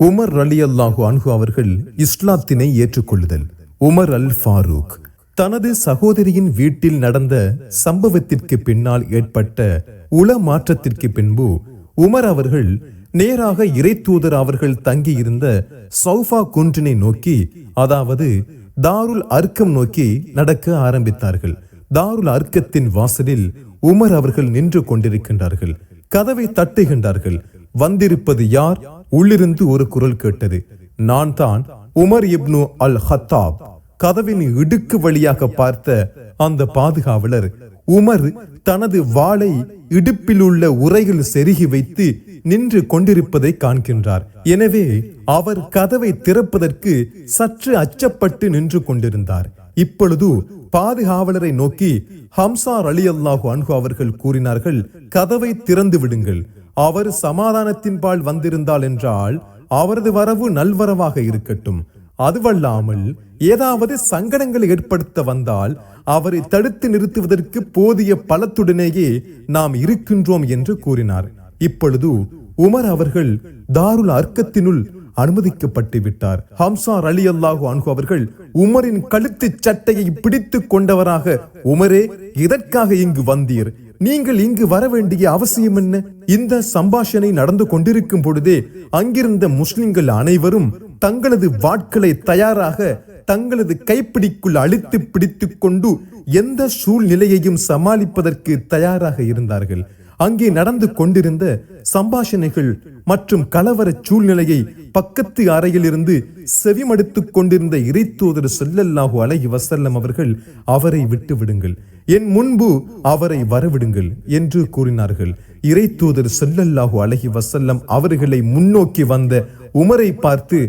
Umar அலி அல்லாஹு அன்ஹு அவர்கள் இஸ்லாத்தினை ஏற்றுக்கொள்ளுதல். உமர் அல் ஃபாரூக் தனது சகோதரியின் வீட்டில் நடந்த சம்பவத்திற்கு பின்னால் ஏற்பட்ட உள மாற்றத்திற்கு பின்பு உமர் அவர்கள் நேராக இறை தூதர் அவர்கள் தங்கியிருந்த சௌஃபா குன்றினை நோக்கி அதாவது தாருல் அர்க்கம் நோக்கி நடக்க ஆரம்பித்தார்கள். தாருல் அர்க்கத்தின் வாசலில் உமர் அவர்கள் நின்று கொண்டிருக்கின்றார்கள். கதவை தட்டுகின்றார்கள். வந்திருப்பது யார்? உள்ளிருந்து ஒரு குரல் கேட்டது. நான் தான் உமர் இப்னு அல் ஹத்தாப் கதவின் இடுக்கு வழியாக பார்த்த அந்த பாதுகாவலர் உமர் தனது வாளை இடுப்பில் உள்ள உரையில் செருகி வைத்து நின்று கொண்டிருப்பதை காண்கின்றார். எனவே அவர் கதவை திறப்பதற்கு சற்று அச்சப்பட்டு நின்று கொண்டிருந்தார். இப்பொழுது பாதுகாவலரை நோக்கி ஹம்சார் அலி அல்லாஹு அன்ஹு அவர்கள் கூறினார்கள் கதவை திறந்து விடுங்கள். அவர் சமாதானத்தின்பால் வந்திருந்தால் என்றால் அவரது வரவு நல்வரவாக இருக்கட்டும். அதுவல்லாமல் ஏதாவது சங்கடங்களை ஏற்படுத்த வந்தால் அவரை தடுத்து நிறுத்துவதற்கு போதிய பலத்துடனேயே நாம் இருக்கின்றோம் என்று கூறினார். இப்பொழுது உமர் அவர்கள் தாருல் அர்க்கத்தினுள் அனுமதிக்கப்பட்டு விட்டார். ஹம்சார் அலி அல்லாஹு அன்ஹு அவர்கள் உமரின் கழுத்து சட்டையை பிடித்து கொண்டவராக உமரே இதற்காக இங்கு வந்தீர். நீங்கள் இங்கு வர வேண்டிய அவசியம் என்ன இந்த சம்பாஷணை நடந்து கொண்டிருக்கும் பொழுதே அங்கிருந்த முஸ்லிம்கள் அனைவரும் தங்களது வாட்களை தயாராக தங்களது கைப்பிடிக்குள் அழித்து பிடித்துக் கொண்டு எந்த சூழ்நிலையையும் சமாளிப்பதற்கு தயாராக இருந்தார்கள். அங்கே நடந்து கொண்டிருந்த சம்பாஷணைகள் மற்றும் கலவர சூழ்நிலையை பக்கத்து அறையிலிருந்து செவிமடுத்துக் கொண்டிருந்த இறைத்தூதர் சொல்லல்லாஹு அலைஹி வசல்லம் அவர்கள் அவரை விட்டு விடுங்கள். என் முன்பு அவரை வரவிடுங்கள் என்று கூறினார்கள். இறைத்தூதர் சொல்லல்லாஹு அலஹி வசல்லம் அவர்களை முன்னோக்கி வந்த உமரை பார்த்து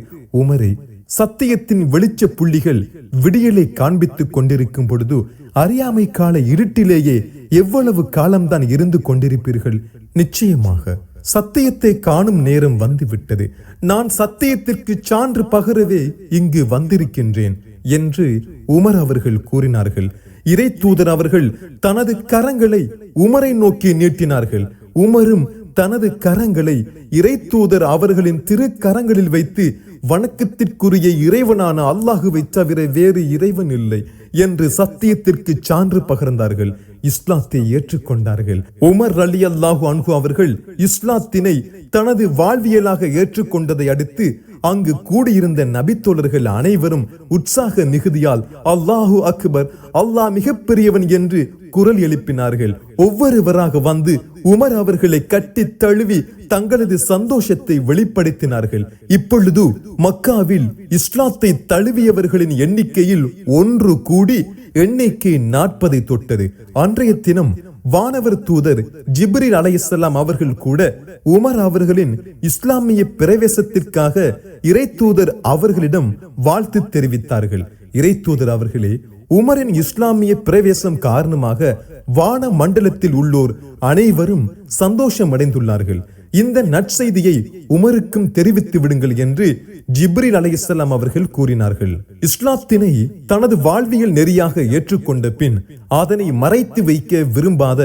உமரை சத்தியத்தின் வெளிச்ச புள்ளிகள் விடியலை காண்பித்துக் கொண்டிருக்கும் பொழுது அறியாமை கால இருட்டிலேயே எவ்வளவு காலம்தான் இருந்து கொண்டிருப்பீர்கள்? நிச்சயமாக சத்தியத்தை காணும் நேரம் வந்துவிட்டது. நான் சத்தியத்திற்கு சான்று பகரவே இங்கு வந்திருக்கின்றேன் என்று உமர் அவர்கள் கூறினார்கள். இறை தூதர் அவர்கள் தனது கரங்களை உமரை நோக்கி நீட்டினார்கள். உமரும் தனது கரங்களை இறை தூதர் அவர்களின் திரு கரங்களில் வைத்து வணக்கத்திற்குரிய இறைவனான அல்லாஹுவை தவிர வேறு இறைவன் இல்லை என்று சத்தியத்திற்கு சான்று பகர்ந்தார்கள். இஸ்லாத்தை ஏற்றுக்கொண்டார்கள். உமர் அலி அல்லாஹு அன்ஹு அவர்கள் இஸ்லாத்தினை தனது வாழ்வியலாக ஏற்றுக்கொண்டதை அடுத்து அங்கு கூடியிருந்த நபித்தோழர்கள் அனைவரும் உற்சாக மிகுதியால் அல்லாஹு அக்பர் அல்லாஹ் மிகப்பெரியவன் என்று குரல் எழுப்பினார்கள். ஒவ்வொருவராக வந்து உமர் அவர்களை கட்டி தழுவி தங்களது சந்தோஷத்தை வெளிப்படுத்தினார்கள். இப்பொழுது மக்காவில் இஸ்லாத்தை தழுவியவர்களின் எண்ணிக்கையில் ஒன்று கூடி எண்ணிக்கை நாற்பதை தொட்டது. அன்றைய தினம் வானவர் தூதர் ஜிப்ரில் அலையசல்லாம் அவர்கள் கூட உமர் அவர்களின் இஸ்லாமிய பிரவேசத்திற்காக இறை தூதர் அவர்களிடம் வாழ்த்து தெரிவித்தார்கள். இறை தூதர் அவர்களே உமரின் இஸ்லாமிய பிரவேசம் காரணமாக வான மண்டலத்தில் உள்ளோர் அனைவரும் சந்தோஷம் அடைந்துள்ளார்கள் இந்த நற்செய்தியை உமருக்கும் தெரிவித்து விடுங்கள் என்று ஜிப்ரில் அலைஹிஸ்ஸலாம் அவர்கள் கூறினார்கள் இஸ்லாத்தினை தனது வாழ்வியல் நெறியாக ஏற்றுக்கொண்ட பின் அதனை மறைத்து வைக்க விரும்பாத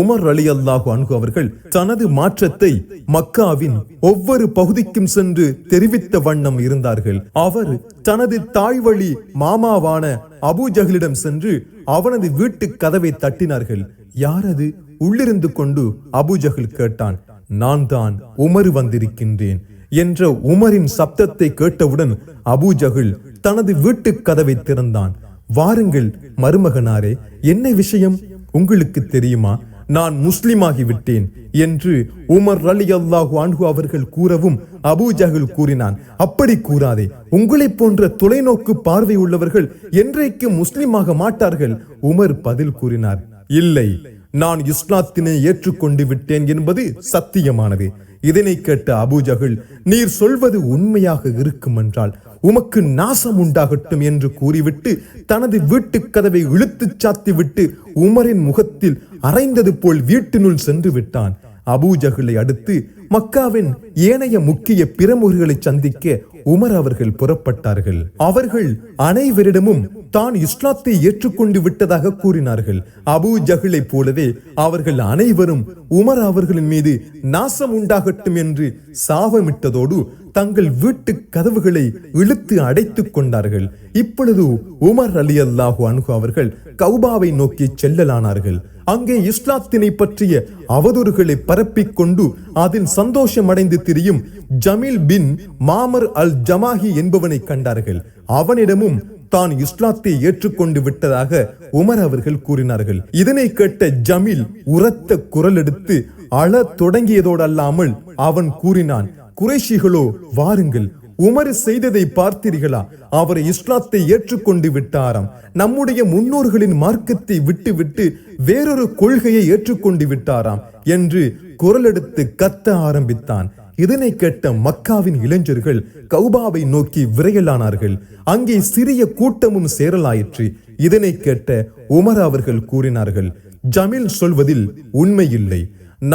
உமர் அலி அல்லாஹு அன்கு அவர்கள் தனது மாற்றத்தை மக்காவின் ஒவ்வொரு பகுதிக்கும் சென்று தெரிவித்த வண்ணம் இருந்தார்கள். அவர் தனது தாய்வழி மாமாவான அபூஜஹலிடம் சென்று அவனது வீட்டு கதவை தட்டினார்கள். யாரது உள்ளிருந்து கொண்டு அபூஜஹல் கேட்டான் நான் தான் உமர் வந்திருக்கின்றேன். என்ற உமரின் சப்தத்தை கேட்டவுடன் அபூஜஹில் தனது வீட்டு கதவை திறந்தான். வாருங்கள் மருமகனாரே என்ன விஷயம்? உங்களுக்கு தெரியுமா? நான் முஸ்லிமாகி விட்டேன் என்று உமர் அலி அல்லாஹு அன்ஹு அவர்கள் கூறவும் அபூஜஹில் கூறினான். அப்படி கூறாதே உங்களைப் போன்ற தொலைநோக்கு பார்வை உள்ளவர்கள் என்றைக்கு முஸ்லிமாக மாட்டார்கள் உமர் பதில் கூறினார். இல்லை நான் இஸ்லாத்தினை ஏற்றுக்கொண்டு விட்டேன் என்பது சத்தியமானது. இதனை கேட்ட அபுஜகில் நீர் சொல்வது உண்மையாக இருக்கும் என்றால் உமக்கு நாசம் உண்டாகட்டும் என்று கூறிவிட்டு தனது வீட்டு கதவை இழுத்துச் சாத்திவிட்டு உமரின் முகத்தில் அரைந்தது போல் வீட்டினுள் சென்று விட்டான். அபூஜஹிலை அடுத்து மக்காவின் ஏனைய முக்கிய பிரமுகர்களை சந்திக்க உமர் அவர்கள் புறப்பட்டார்கள். அவர்கள் அனைவரிடமும் தான் இஸ்லாத்தை ஏற்றுக்கொண்டு விட்டதாக கூறினார்கள். அபு ஜஹிலை போலவே அவர்கள் அனைவரும் உமர் அவர்களின் மீது நாசம் உண்டாகட்டும் என்று சாபமிட்டதோடு தங்கள் வீட்டு கதவுகளை இழுத்து அடைத்துக் கொண்டார்கள். இப்பொழுது உமர் அலி அல்லாஹு அனுகு அவர்கள் கௌபாவை நோக்கி செல்லலானார்கள். அங்கே இஸ்லாத்தினை பற்றிய அவதூறுகளை பரப்பிக் கொண்டு அதில் சந்தோஷம் அடைந்து திரியும் ஜமீல் பின் மாமர் அல் ஜமாஹி என்பவனை கண்டார்கள். அவனிடமும் தான் இஸ்லாத்தை ஏற்றுக்கொண்டு விட்டதாக உமர் அவர்கள் கூறினார்கள். இதனை கேட்ட ஜமீல் உரத்த குரல் எடுத்து அழ தொடங்கியதோடல்லாமல் அவன் கூறினான். குறைஷிகளோ வாருங்கள் உமர் செய்ததை பார்த்தீர்களா? அவர் இஸ்லாத்தை ஏற்றுக்கொண்டு விட்டாராம். நம்முடைய முன்னோர்களின் மார்க்கத்தை விட்டுவிட்டு வேறொரு கொள்கையை ஏற்றுக்கொண்டு விட்டாராம் என்று குரலெடுத்து கத்த ஆரம்பித்தான். இதனை கேட்ட மக்காவின் இளைஞர்கள் கௌபாவை நோக்கி விரையலானார்கள். அங்கே சிறிய கூட்டமும் சேரலாயிற்று. இதனை கேட்ட உமர் அவர்கள் கூறினார்கள் ஜமீல் சொல்வதில் உண்மையில்லை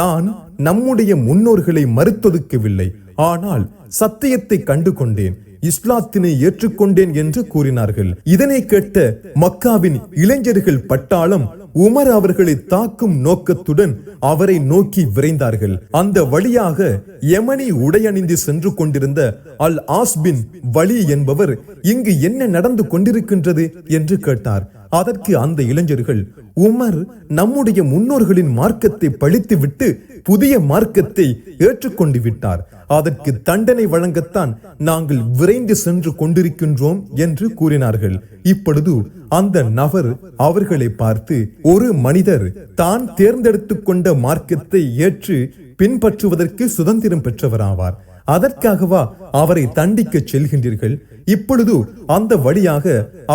நான் நம்முடைய முன்னோர்களை மறுத்தொதுக்கவில்லை. ஆனால் சத்தியத்தை கண்டு கொண்டேன் இஸ்லாத்தினை ஏற்றுக்கொண்டேன் என்று கூறினார்கள். இதனை கேட்ட மக்காவின் இளைஞர்கள் பட்டாளம் உமர் அவர்களை தாக்கும் நோக்கத்துடன் அவரை நோக்கி விரைந்தார்கள். அந்த வழியாக யமனி உடையணிந்து சென்று கொண்டிருந்த அல் ஆஸ்பின் வலி என்பவர் இங்கு என்ன நடந்து கொண்டிருக்கின்றது என்று கேட்டார். அதற்கு அந்த இளைஞர்கள் உமர் நம்முடைய முன்னோர்களின் மார்க்கத்தை பழித்துவிட்டு புதிய மார்க்கத்தை ஏற்றுக்கொண்டு விட்டார். அதற்கு தண்டனை வழங்கத்தான் நாங்கள் விரைந்து சென்று கொண்டிருக்கின்றோம் என்று கூறினார்கள். இப்பொழுது அந்த நபர் அவர்களை பார்த்து ஒரு மனிதர் தான் தேர்ந்தெடுத்து கொண்ட மார்க்கத்தை ஏற்று பின்பற்றுவதற்கு சுதந்திரம் பெற்றவராவார். அதற்காகவா அவரை தண்டிக்க செல்கின்றீர்கள்? இப்பொழுது அந்த வழியாக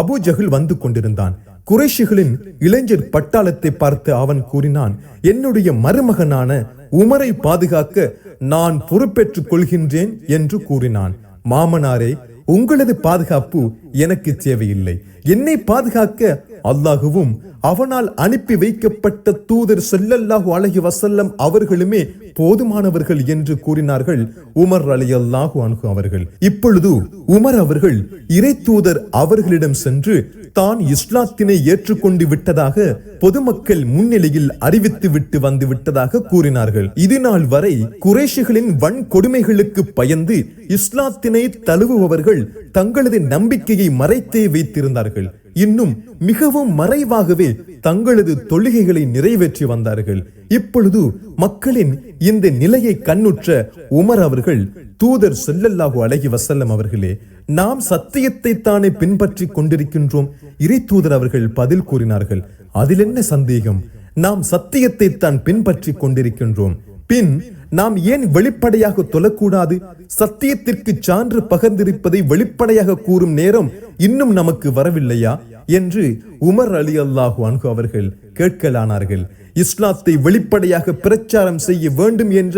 அபு வந்து கொண்டிருந்தான். குறைஷிகளின் இளைஞர் பட்டாளத்தை பார்த்து அவன் கூறினான் என்னுடைய மருமகனான உமரை பாதுகாக்க நான் பொறுப்பேற்றுக் கொள்கின்றேன் என்று கூறினான். மாமனாரே உங்களது பாதுகாப்பு எனக்கு தேவையில்லை என்னை பாதுகாக்க அல்லாஹுவும் அவனால் அனுப்பி வைக்கப்பட்ட தூதர் செல்லல்லாஹு அலைஹி வசல்லம் அவர்களுமே போதுமானவர்கள் என்று கூறினார்கள் உமர் அலி அல்லாஹு அனுகு அவர்கள். இப்பொழுது உமர் அவர்கள் இறை தூதர் அவர்களிடம் சென்று தான் இஸ்லாத்தினை ஏற்றுக்கொண்டு விட்டதாக பொதுமக்கள் முன்னிலையில் அறிவித்து விட்டு வந்து விட்டதாக கூறினார்கள். இது நாள் வரை குறைஷிகளின் வன்கொடுமைகளுக்கு பயந்து இஸ்லாத்தினை தழுவுபவர்கள் தங்களது நம்பிக்கையை மறைத்தே வைத்திருந்தார்கள். இன்னும் மிகவும் மறைவாகவே தங்களது தொழுகைகளை நிறைவேற்றி வந்தார்கள். இப்பொழுது மக்களின் இந்த நிலையை கண்ணுற்ற உமர் அவர்கள் தூதர் செல்லல்லாஹு அழகி வசல்லம் அவர்களே நாம் சத்தியத்தை தானே பின்பற்றி கொண்டிருக்கின்றோம்? இறை தூதர் அவர்கள் பதில் கூறினார்கள். அதில் என்ன சந்தேகம்? நாம் சத்தியத்தை தான் பின்பற்றி கொண்டிருக்கின்றோம். பின் நாம் ஏன் வெளிப்படையாக தொழக்கூடாது? சத்தியத்திற்கு சான்று பகர்ந்திருப்பதை வெளிப்படையாக கூறும் நேரம் இன்னும் நமக்கு வரவில்லையா? என்று உமர் அலி அல்லாஹு அன்கு அவர்கள் கேட்கலானார்கள். இஸ்லாத்தை வெளிப்படையாக பிரச்சாரம் செய்ய வேண்டும் என்ற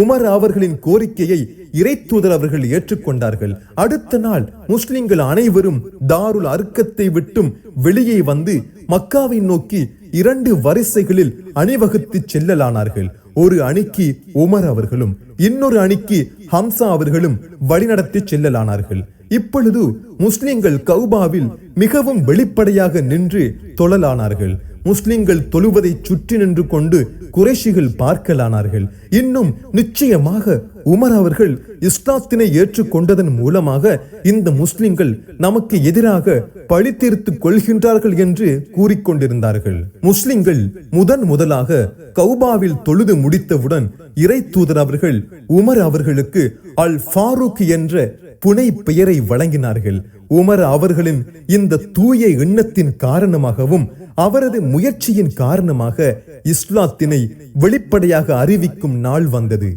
உமர் அவர்களின் கோரிக்கையை இறைத்தூதர் அவர்கள் ஏற்றுக்கொண்டார்கள். அடுத்த நாள் முஸ்லிம்கள் அனைவரும் தாருல் அர்க்கத்தை விட்டும் வெளியே வந்து மக்காவை நோக்கி இரண்டு வரிசைகளில் அணிவகுத்து செல்லலானார்கள். ஒரு அணிக்கு உமர் அவர்களும் இன்னொரு அணிக்கு ஹம்சா அவர்களும் வழிநடத்தி செல்லலானார்கள். இப்பொழுது முஸ்லிம்கள் கௌபாவில் மிகவும் வெளிப்படையாக நின்று தொழலானார்கள். முஸ்லிம்கள் தொழுவதை சுற்றி நின்று கொண்டு குறைஷிகள் பார்க்கலானார்கள். இன்னும் நிச்சயமாக உமர் அவர்கள் இஸ்லாத்தினை ஏற்றுக்கொண்டதன் மூலமாக இந்த முஸ்லிம்கள் நமக்கு எதிராக பழி கொள்கின்றார்கள் என்று கூறிக்கொண்டிருந்தார்கள். முஸ்லிம்கள் முதன் முதலாக கௌபாவில் தொழுது முடித்தவுடன் இறை தூதர் அவர்கள் உமர் அவர்களுக்கு அல் ஃபாரூக் என்ற புனை பெயரை வழங்கினார்கள். உமர் அவர்களின் இந்த தூய எண்ணத்தின் காரணமாகவும் அவரது முயற்சியின் காரணமாக இஸ்லாத்தினை வெளிப்படையாக அறிவிக்கும் நாள் வந்தது.